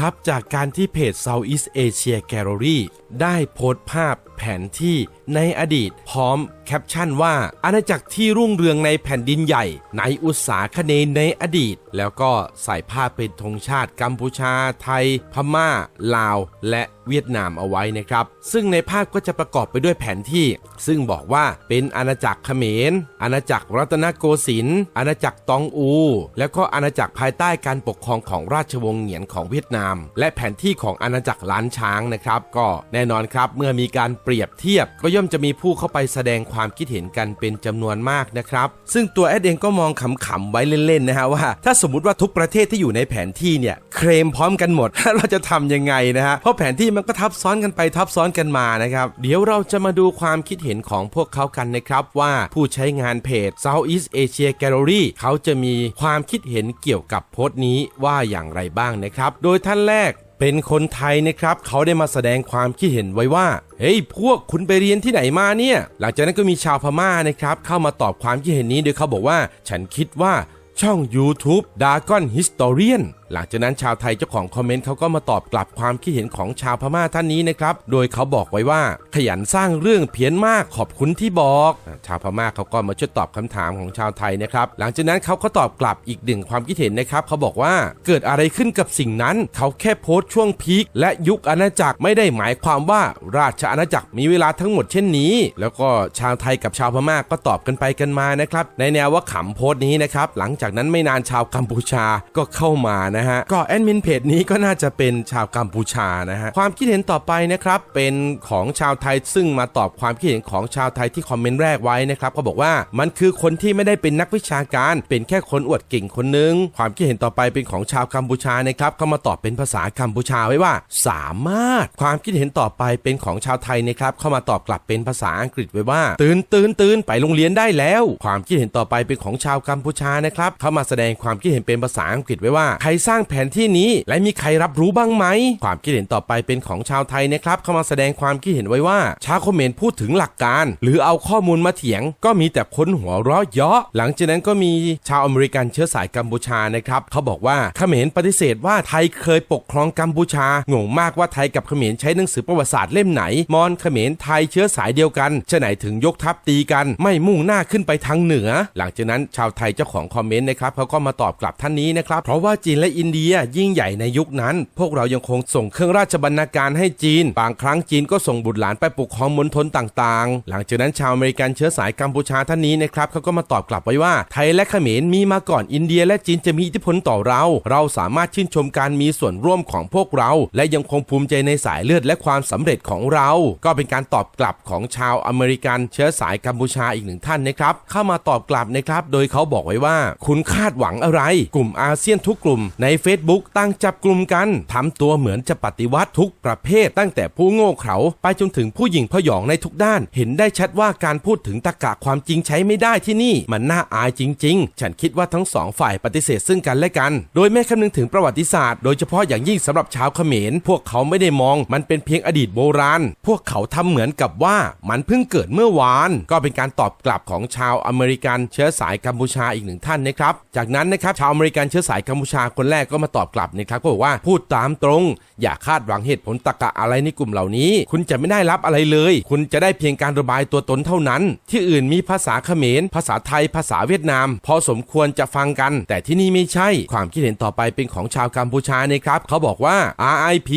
ครับจากการที่เพจ Southeast Asia Gallery ได้โพสต์ภาพแผนที่ในอดีตพร้อมแคปชั่นว่า อาณาจักรที่รุ่งเรืองในแผ่นดินใหญ่ ในอุตสาคเนในอดีต แล้วก็ใส่ภาพเป็นธงชาติกัมพูชาไทย พม่า ลาว และ เวียดนามเอาไว้นะครับ ซึ่งในภาพก็จะประกอบไปด้วยแผนที่ ซึ่งบอกว่าเป็นอาณาจักรเขมร อาณาจักรรัตนโกสินทร์อาณาจักรตองอู แล้วก็อาณาจักรภายใต้การปกครองของราชวงศ์เหงียนของเวียดนาม และแผนที่ของอาณาจักรล้านช้างนะครับ ก็แน่นอนครับเมื่อมีการเปรียบเทียบ ก็ย่อมจะมีผู้เข้าไปแสดงความคิดเห็นกันเป็นจำนวนมากนะครับ ซึ่งตัวแอดเองก็มองขำๆไว้เล่นๆนะฮะว่า ถ้าสมมติว่าทุกประเทศที่อยู่ในแผนที่เนี่ยเคลมพร้อมกันหมดเราจะทำยังไงนะฮะเพราะแผนที่มันก็ทับซ้อนกันไปทับซ้อนกันมานะครับ เดี๋ยวเราจะมาดูความคิดเห็นของพวกเขากันนะครับ ว่าผู้ใช้งานเพจ Southeast Asia Gallery เขาจะมีความคิดเห็นเกี่ยวกับโพสต์นี้ว่าอย่างไรบ้างนะครับ โดยท่านแรกเป็นคนไทยนะครับ เขาได้มาแสดงความคิดเห็นไว้ว่า เฮ้ย พวกคุณไปเรียนที่ไหนมาเนี่ย หลังจากนั้นก็มีชาวพม่านะครับ เข้ามาตอบความคิดเห็นนี้โดยเขาบอกว่า ฉันคิดว่าช่อง YouTube Dragon Historian หลังจากนั้นชาวไทยเจ้าของคอมเมนต์เขาก็มาตอบกลับความคิดเห็นของชาวพม่าท่านนี้นะครับ โดยเขาบอกไว้ว่าขยันสร้างเรื่องเพี้ยนมากขอบคุณที่บอก ชาวพม่าเขาก็มาช่วยตอบคำถามของชาวไทยนะครับ หลังจากนั้นเขาก็ตอบกลับอีกหนึ่งความคิดเห็นนะครับ เขาบอกว่าเกิดอะไรขึ้นกับสิ่งนั้น เขาแค่โพสต์ช่วงพีคและยุคอาณาจักรไม่ได้หมายความว่าราชอาณาจักรมีเวลาทั้งหมดเช่นนี้ แล้วก็ชาวไทยกับชาวพม่าก็ตอบกันไปกันมานะครับในแนวว่าขำโพสต์นี้นะครับหลังจากนั้นไม่นานชาวกัมพูชาก็เข้ามานะฮะก็แอดมินเพจนี้ก็น่าจะเป็นชาวกัมพูชานะฮะความคิดเห็นต่อไปนะครับเป็นของชาวไทยซึ่งมาตอบความคิดเห็นของชาวไทยที่คอมเมนต์แรกไว้นะครับเขาบอกว่ามันคือคนที่ไม่ได้เป็นนักวิชาการ เป็นแค่คนอวดเก่งคนนึง ความคิดเห็นต่อไปเป็นของชาวกัมพูชานะครับเขามาตอบเป็นภาษากัมพูชาไว้ว่า สามารถ ความคิดเห็นต่อไปเป็นของชาวไทยนะครับเข้ามาตอบกลับเป็นภาษาอังกฤษไว้ว่า ตื่นตื่นตื่นไปโรงเรียนได้แล้ว ความคิดเห็นต่อไปเป็นของชาวกัมพูชานะครับเข้ามาแสดงความคิดเห็นเป็นภาษาอังกฤษไว้ว่าใครสร้างแผนที่นี้ และมีใครรับรู้บ้างไหม ความคิดเห็นต่อไปเป็นของชาวไทยนะครับเข้ามาแสดงความคิดเห็นไว้ว่า ชาวเขมรพูดถึงหลักการ หรือเอาข้อมูลมาเถียง ก็มีแต่คนหัวเราะเยาะ หลังจากนั้นก็มีชาวอเมริกันเชื้อสายกัมพูชานะครับเขาบอกว่าเขมรปฏิเสธว่าไทยเคยปกครองกัมพูชางงมากว่าไทยกับเขมรใช้หนังสือประวัติศาสตร์เล่มไหน มอญเขมรไทยเชื้อสายเดียวกันจะไหนถึงยกทัพตีกัน ไม่มุ่งหน้าขึ้นไปทางเหนือ หลังจากนั้นชาวไทยเจ้าของคอมเมนต์นะครับเขาก็มาตอบกลับท่านนี้นะครับเพราะว่าจีนและอินเดียยิ่งใหญ่ในยุคนั้น พวกเรายังคงส่งเครื่องราชบรรณาการให้จีน บางครั้งจีนก็ส่งบุตรหลานไปปกครองมณฑลต่างๆ หลังจากนั้นชาวอเมริกันเชื้อสายกัมพูชาท่านนี้นะครับเขาก็มาตอบกลับไว้ว่า ไทยและเขมรมีมาก่อนอินเดียและจีนจะมีอิทธิพลต่อเรา เราสามารถชื่นชมการมีส่วนร่วมของพวกเรา และยังคงภูมิใจในสายเลือดและความสำเร็จของเรา ก็เป็นการตอบกลับของชาวอเมริกันเชื้อสายกัมพูชาอีกหนึ่งท่านนะครับเข้ามาตอบกลับนะครับ โดยเขาบอกไว้ว่า คุณคาดหวังอะไร กลุ่มอาเซียนทุกกลุ่มใน Facebook ตั้งจับกลุ่มกันทำตัวเหมือนจะปฏิวัติทุกประเภท ตั้งแต่ผู้โง่เขลาไปจนถึงผู้หญิงพยองในทุกด้าน เห็นได้ชัดว่าการพูดถึงตะกะความจริงใช้ไม่ได้ที่นี่ มันน่าอายจริง ๆ ฉันคิดว่าทั้งสองฝ่ายปฏิเสธซึ่งกันและกัน โดยไม่คำนึงถึงประวัติศาสตร์โดยเฉพาะอย่างยิ่งสำหรับชาวเขมร พวกเขาไม่ได้มองมันเป็นเพียงอดีตโบราณ พวกเขาทำเหมือนกับว่ามันเพิ่งเกิดเมื่อวาน ก็เป็นการตอบกลับของชาวอเมริกันเชื้อสายกัมพูชาอีกหนึ่งท่านนะครับ จากนั้นนะครับชาวอเมริกันเชื้อสายกัมพูชาคนแรกก็มาตอบกลับนะครับก็บอกว่าพูดตามตรง อย่าคาดหวังเหตุผลตรกะอะไรในกลุ่มเหล่านี้ คุณจะไม่ได้รับอะไรเลย คุณจะได้เพียงการระบายตัวตนเท่านั้น ที่อื่นมีภาษาเขมร ภาษาไทย ภาษาเวียดนาม พอสมควรจะฟังกัน แต่ที่นี่ไม่ใช่ ความคิดเห็นต่อไปเป็นของชาวกัมพูชานะครับเขาบอกว่า RIP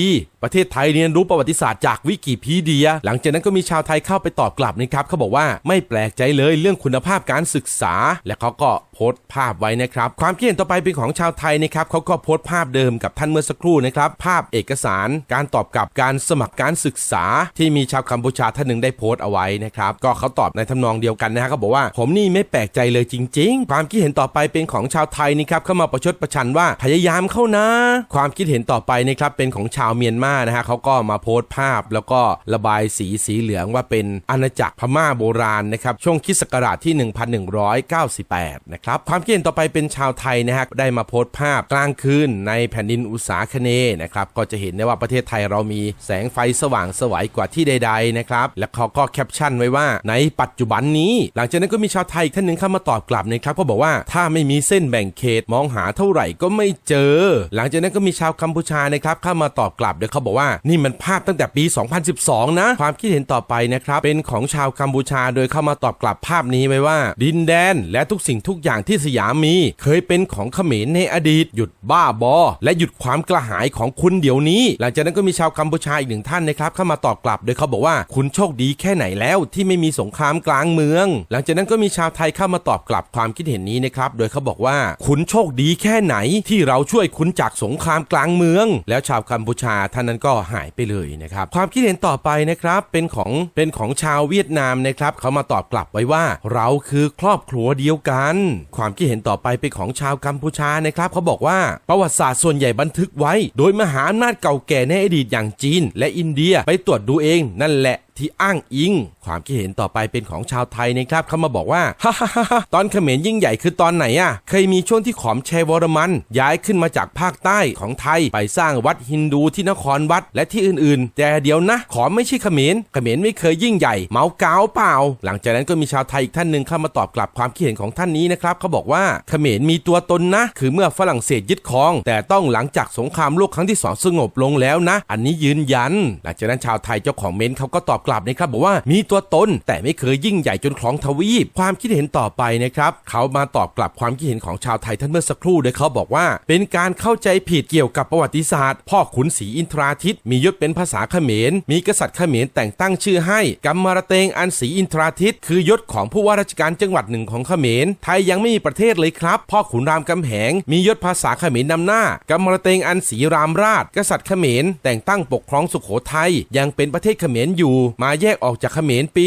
ประเทศไทยเรียนรู้ประวัติศาสตร์จากวิกิพีเดีย หลังจากนั้นก็มีชาวไทยเข้าไปตอบกลับนะครับเขาบอกว่าไม่แปลกใจเลยเรื่องคุณภาพการศึกษา และเขาก็โพสต์ภาพไว้นะครับ ความคิดเห็นต่อไปเป็นของชาวไทยนะครับเขาก็โพสต์ภาพเดิมกับท่านเมื่อสักครู่นะครับ ภาพเอกสาร การตอบกลับการสมัครการศึกษา ที่มีชาวกัมพูชาท่านหนึ่งได้โพสต์เอาไว้นะครับก็เขาตอบในทำนองเดียวกันนะฮะเขาบอกว่า ผมนี่ไม่แปลกใจเลยจริง ๆ ความคิดเห็นต่อไปเป็นของชาวไทยนี่ครับเข้ามาประชดประชันว่าพยายามเข้านะ ความคิดเห็นต่อไปนะครับเป็นของชาวเมียนมานะฮะเขาก็มาโพสต์ภาพ แล้วก็ระบายสีสีเหลืองว่าเป็นอาณาจักรพม่าโบราณนะครับช่วงคริสต์ศักราชที่ 1198 นะครับความคิดเห็นต่อไปเป็นชาวไทยนะฮะได้มาโพสต์ภาพกลางคืนในแผ่นดินอุษาคเนนะครับก็จะเห็นได้ว่าประเทศไทยเรามีแสงไฟสว่างสวยกว่าที่ใด ๆนะครับ และเขาก็แคปชั่นไว้ว่าในปัจจุบันนี้ หลังจากนั้นก็มีชาวไทยอีกท่านหนึ่งเข้ามาตอบกลับนะครับก็บอกว่าถ้าไม่มีเส้นแบ่งเขตมองหาเท่าไหร่ก็ไม่เจอ หลังจากนั้นก็มีชาวกัมพูชานะครับเข้ามาตอบกลับโดยเขาบอกว่านี่มันภาพตั้งแต่ปี 2012 นะ ความคิดเห็นต่อไปนะครับ เป็นของชาวกัมพูชาโดยเข้ามาตอบกลับภาพนี้ไว้ว่า ดินแดนและทุกสิ่งทุกอย่างที่สยามมี เคยเป็นของเขมรในอดีต หยุดบ้าบอ และหยุดความกระหายของคุณเดี๋ยวนี้ หลังจากนั้นก็มีชาวกัมพูชาอีกหนึ่งท่านนะครับเข้ามาตอบกลับโดยเขาบอกว่าคุณโชคดีแค่ไหนแล้วที่ไม่มีสงครามกลางเมือง หลังจากนั้นก็มีชาวไทยเข้ามาตอบกลับความคิดเห็นนี้นะครับโดยเขาบอกว่าคุณโชคดีแค่ไหนที่เราช่วยคุณจากสงครามกลางเมือง แล้วชาวกัมพูชาท่านนั้นก็หายไปเลยนะครับความคิดเห็นต่อไปนะครับเป็นของเป็นของชาวเวียดนามนะครับเขามาตอบกลับไว้ว่าเราคือครอบครัวเดียวกัน ความคิดเห็นต่อไปเป็นของชาวกัมพูชานะครับเขาบอกว่าประวัติศาสตร์ส่วนใหญ่บันทึกไว้ โดยมหาอำนาจเก่าแก่ในอดีตอย่างจีน และอินเดียไปตรวจดูเองนั่นแหละที่อ้างอิง ความคิดเห็นต่อไปเป็นของชาวไทยนะครับเขามาบอกว่าฮ่าฮ่าฮ่าตอนเขมรยิ่งใหญ่คือตอนไหนอะเคยมีช่วงที่ขอมชัยวรมัน ย้ายขึ้นมาจากภาคใต้ของไทยไปสร้างวัดฮินดูที่นครวัดและที่อื่นๆ แต่เดี๋ยวนะ ขอมไม่ใช่เขมรเขมรไม่เคยยิ่งใหญ่ เมาเก้าเปล่า หลังจากนั้นก็มีชาวไทยอีกท่านหนึ่งเข้ามาตอบกลับความคิดเห็นของท่านนี้นะครับเขาบอกว่าเขมรมีตัวตนนะ คือเมื่อฝรั่งเศสยึดครอง แต่ต้องหลังจากสงครามโลกครั้งที่สองสงบลงแล้วนะ อันนี้ยืนยัน หลังจากนั้นชาวไทยเจ้าของเม้นเขาก็ตอบกลับนะครับบอกว่ามีตัวตนแต่ไม่เคยยิ่งใหญ่จนครองทวีป ความคิดเห็นต่อไปนะครับเขามาตอบกลับความคิดเห็นของชาวไทยท่านเมื่อสักครู่โดยเขาบอกว่า เป็นการเข้าใจผิดเกี่ยวกับประวัติศาสตร์ พ่อขุนศรีอินทราทิตมียศเป็นภาษาเขมร มีกษัตริย์เขมรแต่งตั้งชื่อให้กัมมารเตงอันศรีอินทราทิตคือยศของผู้ว่าราชการจังหวัดหนึ่งของเขมร ไทยยังไม่มีประเทศเลยครับ พ่อขุนรามคำแหง มียศภาษาเขมรนำหน้ากัมมารเตงอันศรีรามราช กษัตริย์เขมร แต่งตั้งปกครองสุขโขทัยยังเป็นประเทศเขมรอยู่มาแยกออกจากเขมรปี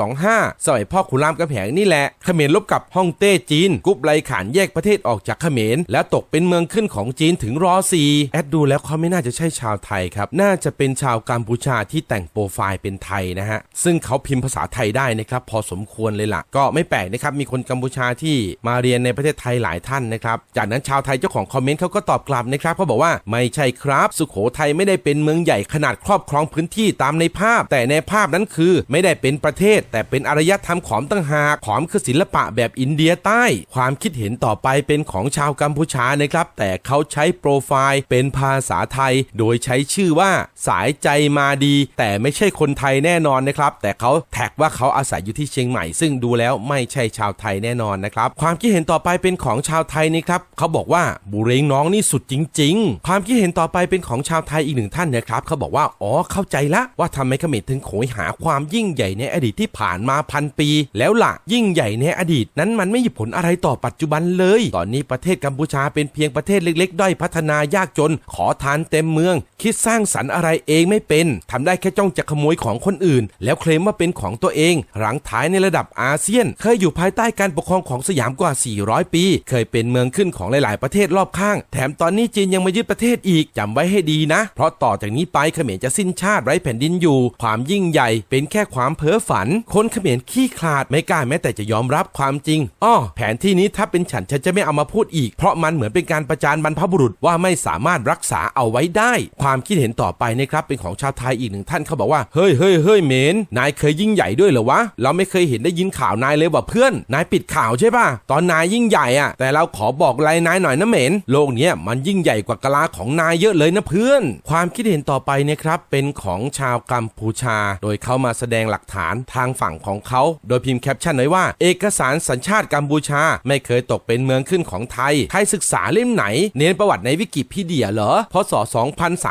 1825 สมัยพ่อขุนรามคำแหงนี่แหละเขมรลบกับฮ่องเต้จีนกุบไลขานแยกประเทศออกจากเขมร แล้วตกเป็นเมืองขึ้นของจีนถึงรอซีแอดดูแล้วเขาไม่น่าจะใช่ชาวไทยครับ น่าจะเป็นชาวกัมพูชาที่แต่งโปรไฟล์เป็นไทยนะฮะ ซึ่งเขาพิมพ์ภาษาไทยได้นะครับ พอสมควรเลยล่ะ ก็ไม่แปลกนะครับ มีคนกัมพูชาที่มาเรียนในประเทศไทยหลายท่านนะครับ จากนั้นชาวไทยเจ้าของคอมเมนต์เขาก็ตอบกลับนะครับเขาบอกว่าไม่ใช่ครับ สุโขทัยไม่ได้เป็นเมืองใหญ่ขนาดครอบครองพื้นที่ตามในภาพ แต่ในภาพนั้นคือ ไม่ได้เป็นประเทศ แต่เป็นอารยธรรมขอมตั้งหากขอมคือศิลปะแบบอินเดียใต้ ความคิดเห็นต่อไปเป็นของชาวกัมพูชานะครับ แต่เขาใช้โปรไฟล์เป็นภาษาไทย โดยใช้ชื่อว่าสายใจมาดี แต่ไม่ใช่คนไทยแน่นอนนะครับ แต่เขาแท็กว่าเขาอาศัยอยู่ที่เชียงใหม่ ซึ่งดูแล้วไม่ใช่ชาวไทยแน่นอนนะครับ ความคิดเห็นต่อไปเป็นของชาวไทยนะครับเขาบอกว่าบุเรงน้องนี่สุดจริง ๆ ความคิดเห็นต่อไปเป็นของชาวไทยอีกหนึ่งท่านนะครับเขาบอกว่าอ๋อเข้าใจละว่าทำไมเขมรถึงโหยหาความยิ่งใหญ่ในอดีตที่ผ่านมาพันปี แล้วล่ะยิ่งใหญ่ในอดีตนั้นมันไม่มีผลอะไรต่อปัจจุบันเลย ตอนนี้ประเทศกัมพูชาเป็นเพียงประเทศเล็กๆ ด้อยพัฒนายากจน ขอทานเต็มเมือง คิดสร้างสรรค์อะไรเองไม่เป็นทำได้แค่จ้องจะขโมยของคนอื่น แล้วเคลมว่าเป็นของตัวเอง หลังท้ายในระดับอาเซียน เคยอยู่ภายใต้การปกครองของสยามกว่า 400 ปี เคยเป็นเมืองขึ้นของหลายๆ ประเทศรอบข้าง แถมตอนนี้จีนยังมายึดประเทศอีกจำไว้ให้ดีนะ เพราะต่อจากนี้ไปเขมรจะสิ้นชาติไร้แผ่นดินอยู่ความยิ่งใหญ่ เป็นแค่ความเพ้อฝัน คนเขมรขี้ขลาดไม่กล้าแม้แต่จะยอมรับความจริงอ้อแผนที่นี้ถ้าเป็นฉันฉันจะไม่เอามาพูดอีก เพราะมันเหมือนเป็นการประจานบรรพบุรุษว่าไม่สามารถรักษาเอาไว้ได้ ความคิดเห็นต่อไปนะครับเป็นของชาวไทยอีกหนึ่งท่านเขาบอกว่าเฮ้ยเฮ้ยเฮ้ยเมนนายเคยยิ่งใหญ่ด้วยเหรอวะเราไม่เคยเห็นได้ยินข่าวนายเลยว่าเพื่อนนายปิดข่าวใช่ป่ะตอนนายยิ่งใหญ่อะแต่เราขอบอกอะไรนายหน่อยนะเมนโลกเนี้ยมันยิ่งใหญ่กว่ากะลาของนายเยอะเลยนะเพื่อน ความคิดเห็นต่อไปนะครับเป็นของชาวกัมพูชาโดยเขามาแสดงหลักฐานทางฝั่งของเขา โดยพิมพ์แคปชั่นไว้ว่า เอกสารสัญชาติกัมพูชา ไม่เคยตกเป็นเมืองขึ้นของไทย ใครศึกษาเล่มไหน เน้นประวัติในวิกิพีเดียเหรอพศ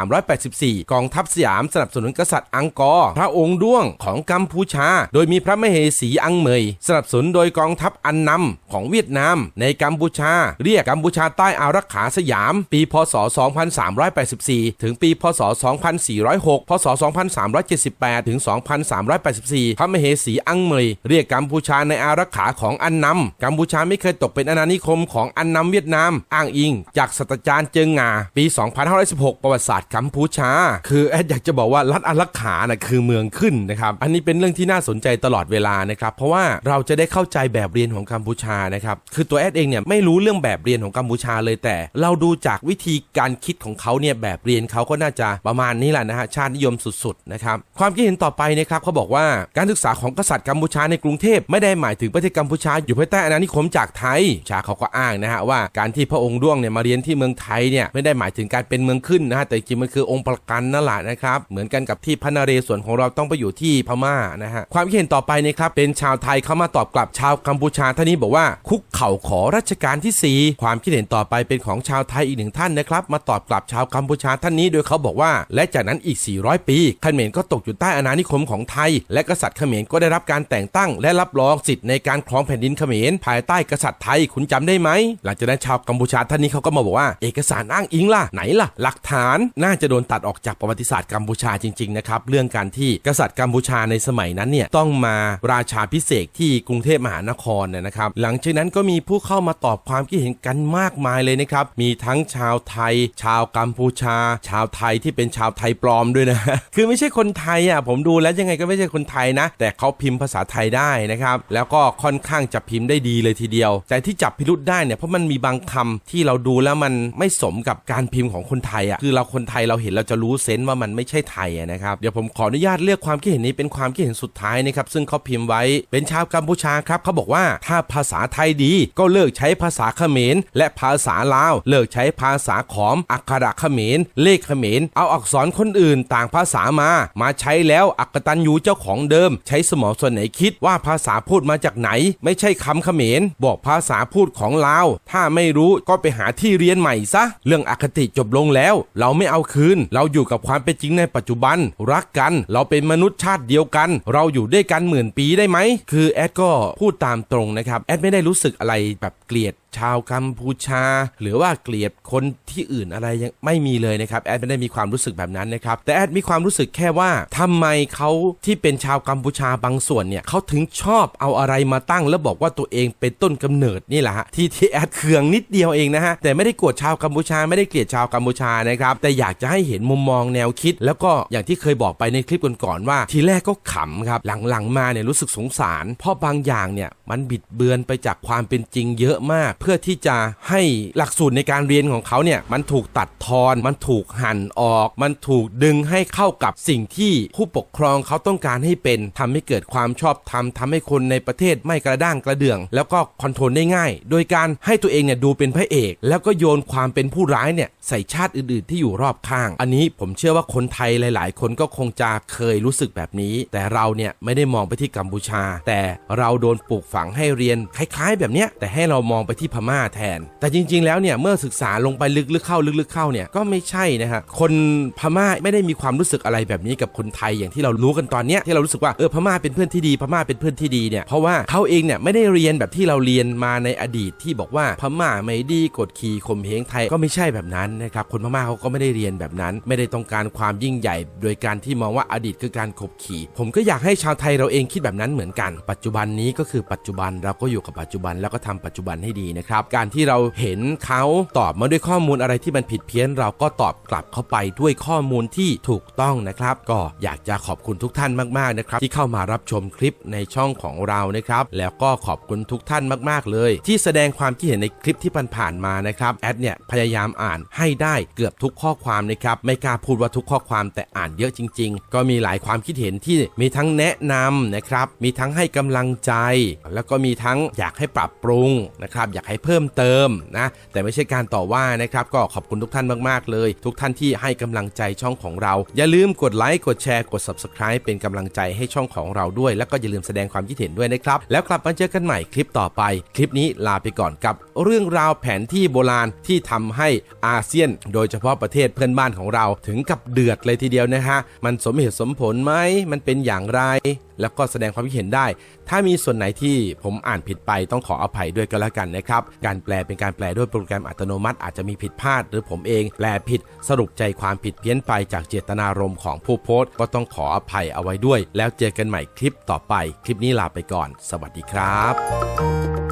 2384 กองทัพสยามสนับสนุนกษัตริย์อังกอร์พระองค์ด้วงของกัมพูชา โดยมีพระมเหสีอังเมย สนับสนุนโดยกองทัพอันนำของเวียดนาม ในกัมพูชา เรียกกัมพูชาใต้อารักขาสยาม ปี พศ 2384 ถึงปี พศ 2406 พศ 2378ถึง 2384 พระมเหสีอังเมย เรียกกัมพูชาในอารักขาของอันนำกัมพูชาไม่เคยตกเป็นอาณานิคมของอันนำเวียดนาม อ้างอิง จากศาสตราจารย์เจิงงา ปี 2516 ประวัติศาสตร์กัมพูชา คือแอดอยากจะบอกว่ารัฐอารักขานะคือเมืองขึ้นนะครับ อันนี้เป็นเรื่องที่น่าสนใจตลอดเวลานะครับ เพราะว่าเราจะได้เข้าใจแบบเรียนของกัมพูชานะครับ คือตัวแอดเองเนี่ยไม่รู้เรื่องแบบเรียนของกัมพูชาเลยแต่ เราดูจากวิธีการคิดของเขาเนี่ยแบบเรียนเขาก็น่าจะประมาณนี้แหละนะฮะชาตินิยมสุดๆนะครับความคิดเห็นต่อไปนะครับเขาบอกว่าการศึกษาของกษัตริย์กัมพูชาในกรุงเทพไม่ได้หมายถึงประเทศกัมพูชาอยู่ภายใต้อาณานิคมจากไทย ชาเขาก็อ้างนะฮะว่าการที่พระองค์ด้วงเนี่ยมาเรียนที่เมืองไทยเนี่ยไม่ได้หมายถึงการเป็นเมืองขึ้นนะฮะแต่จริงมันคือองค์ประกันนั่นแหละนะครับเหมือนกันกับที่พระนเรศวรของเราต้องไปอยู่ที่พม่านะฮะความคิดเห็นต่อไปนะครับเป็นชาวไทยเข้ามาตอบกลับชาวกัมพูชาท่านนี้บอกว่าคุกเข่าขอรัชกาลที่สี่ความคิดเห็นต่อไปเป็นของชาวไทยอีกหนึ่งท่านนะครับมาตอบกลับชาวกัมพูชาท่านนี้โดยเขาบอกว่า และจากนั้นอีก 400 ปีเขมรก็ตกอยู่ใต้อาณานิคมของไทย และกษัตริย์เขมรก็ได้รับการแต่งตั้ง และรับรองสิทธิ์ในการครองแผ่นดินเขมร ภายใต้กษัตริย์ไทยคุณจำได้ไหม หลังจากนั้นชาวกัมพูชาท่านนี้เขาก็มาบอกว่า เอกสารอ้างอิงล่ะไหนล่ะ หลักฐานน่าจะโดนตัดออกจากประวัติศาสตร์กัมพูชาจริงๆนะครับเรื่องการที่กษัตริย์กัมพูชาในสมัยนั้นเนี่ยต้องมาราชาพิเศษที่กรุงเทพมหานครเนี่ยนะครับ หลังจากนั้นก็มีผู้เข้ามาตอบความคิดเห็นกันมากมายเลยนะครับ มีทั้งชาวไทย ชาวกัมพูชา ชาวไทยที่เป็นชาวไทยปลอมด้วยนะ คือไม่ใช่คนไทยอะผมดูแล้วยังไงก็ไม่ใช่คนไทยนะ แต่เขาพิมพ์ภาษาไทยได้นะครับ แล้วก็ค่อนข้างจะพิมพ์ได้ดีเลยทีเดียว แต่ที่จับพิรุษได้เนี่ยเพราะมันมีบางคำที่เราดูแล้วมันไม่สมกับการพิมพ์ของคนไทยอะคือเราคนไทยเราเห็นเราจะรู้เซนส์ว่ามันไม่ใช่ไทยะนะครับเดี๋ยวผมขออนุญาตเลือกความคิดเห็นนี้เป็นความคิดเห็นสุดท้ายนะครับซึ่งเขาพิมพ์ไว้เป็นชาวกัมพูชาครับเขาบอกว่าถ้าภาษาไทยดีก็เลิกใช้ภาษาเขมร และภาษาลาว เลิกใช้ภาษาขอมอักขระเขมรเลขเขมรเอาอักษรคนอื่นต่างภาษามามาใช้แล้วแล้วอักตันยูเจ้าของเดิม ใช้สมองส่วนไหนคิดว่าภาษาพูดมาจากไหน ไม่ใช่คำเขมร บอกภาษาพูดของลาวถ้าไม่รู้ก็ไปหาที่เรียนใหม่ซะ เรื่องอคติจบลงแล้ว เราไม่เอาคืน เราอยู่กับความเป็นจริงในปัจจุบัน รักกันเราเป็นมนุษย์ชาติเดียวกัน เราอยู่ด้วยกันหมื่นปีได้ไหมคือแอดก็พูดตามตรงนะครับแอดไม่ได้รู้สึกอะไรแบบเกลียด ชาวกัมพูชา หรือว่าเกลียดคนที่อื่นอะไรยังไม่มีเลยนะครับแอดไม่ได้มีความรู้สึกแบบนั้นนะครับแต่แอดมีความรู้สึกแค่ว่าทำไมเขาที่เป็นชาวกัมพูชาบางส่วนเนี่ยเขาถึงชอบเอาอะไรมาตั้ง แล้วบอกว่าตัวเองเป็นต้นกำเนิดนี่แหละฮะที่ที่แอดเคืองนิดเดียวเองนะฮะแต่ไม่ได้โกรธชาวกัมพูชาไม่ได้เกลียดชาวกัมพูชานะครับแต่อยากจะให้เห็นมุมมองแนวคิด แล้วก็อย่างที่เคยบอกไปในคลิปก่อนๆว่า ทีแรกก็ขำครับหลังๆมาเนี่ยรู้สึกสงสาร เพราะบางอย่างเนี่ยมันบิดเบือนไปจากความเป็นจริงเยอะมากเพื่อที่จะให้หลักสูตรในการเรียนของเขาเนี่ยมันถูกตัดทอน มันถูกหั่นออก มันถูกดึงให้เข้ากับสิ่งที่ผู้ปกครองเขาต้องการให้เป็นทำให้เกิดความชอบธรรมทำให้คนในประเทศไม่กระด้างกระเดื่อง แล้วก็คอนโทรลได้ง่าย โดยการให้ตัวเองเนี่ยดูเป็นพระเอก แล้วก็โยนความเป็นผู้ร้ายเนี่ยใส่ชาติอื่นๆ ที่อยู่รอบข้าง อันนี้ผมเชื่อว่าคนไทยหลาย ๆ คนก็คงจะเคยรู้สึกแบบนี้ แต่เราเนี่ยไม่ได้มองไปที่กัมพูชา แต่เราโดนปลูกฝังให้เรียนคล้าย ๆ แบบเนี้ยแต่ให้เรามองไปที่พม่าแทน แต่จริง ๆ แล้วเนี่ยเมื่อศึกษาลงไปลึกๆเข้าลึกๆเข้าเนี่ยก็ไม่ใช่นะฮะคนพม่าไม่ได้มีความรู้สึกอะไรแบบนี้กับคนไทยอย่างที่เรารู้กันตอนเนี้ยที่เรารู้สึกว่าเออพม่าเป็นเพื่อนที่ดีพม่าเป็นเพื่อนที่ดีเนี่ยเพราะว่าเขาเองเนี่ยไม่ได้เรียนแบบที่เราเรียนมาในอดีตที่บอกว่าพม่าไม่ดีกดขี่ข่มเหงไทยก็ไม่ใช่แบบนั้นนะครับคนพม่าเขาก็ไม่ได้เรียนแบบนั้น ไม่ได้ต้องการความยิ่งใหญ่ โดยการที่มองว่าอดีตคือการขบขี่ ผมก็อยากให้ชาวไทยเราเองคิดแบบนั้นเหมือนกัน ปัจจุบันนี้ก็คือปัจจุบันเราก็อยู่กับปัจจุบันแล้วก็ทำปัจจุบันให้ดีนะครับ การที่เราเห็นเขาตอบมาด้วยข้อมูลอะไรที่มันผิดเพี้ยน เราก็ตอบกลับเข้าไปด้วยข้อมูลที่ถูกต้องนะครับ ก็อยากจะขอบคุณทุกท่านมากๆนะครับ ที่เข้ามารับชมคลิปในช่องของเรานะครับ แล้วก็ขอบคุณทุกท่านมากๆเลย ที่แสดงความคิดเห็นในคลิปที่ผ่านๆมานะครับแอดเนี่ยพยายามอ่านให้ได้เกือบทุกข้อความนะครับไม่กล้าพูดว่าทุกข้อความแต่อ่านเยอะจริง ๆ ก็มีหลายความคิดเห็นที่มีทั้งแนะนำนะครับมีทั้งให้กำลังใจ แล้วก็มีทั้งอยากให้ปรับปรุงนะครับอยากให้เพิ่มเติมนะแต่ไม่ใช่การต่อว่านะครับก็ขอบคุณทุกท่านมากๆเลย ทุกท่านที่ให้กำลังใจช่องของเรา อย่าลืมกดไลค์กดแชร์กด subscribe เป็นกำลังใจให้ช่องของเราด้วย แล้วก็อย่าลืมแสดงความคิดเห็นด้วยนะครับ แล้วกลับมาเจอกันใหม่คลิปต่อไป คลิปนี้ลาไปก่อนกับ เรื่องราวแผนที่โบราณที่ทำให้อาเซียน โดยเฉพาะประเทศเพื่อนบ้านของเราถึงกับเดือดเลยทีเดียวนะฮะมันสมเหตุสมผลไหมมันเป็นอย่างไรแล้วก็แสดงความคิดเห็นได้ ถ้ามีส่วนไหนที่ผมอ่านผิดไปต้องขออภัยด้วยก็แล้วกันนะครับ การแปลเป็นการแปลด้วยโปรแกรมอัตโนมัติ อาจจะมีผิดพลาด หรือผมเองแปลผิดสรุปใจความผิดเพี้ยนไปจากเจตนารมณ์ของผู้โพสต์ ก็ต้องขออภัยเอาไว้ด้วย แล้วเจอกันใหม่คลิปต่อไป คลิปนี้ลาไปก่อน สวัสดีครับ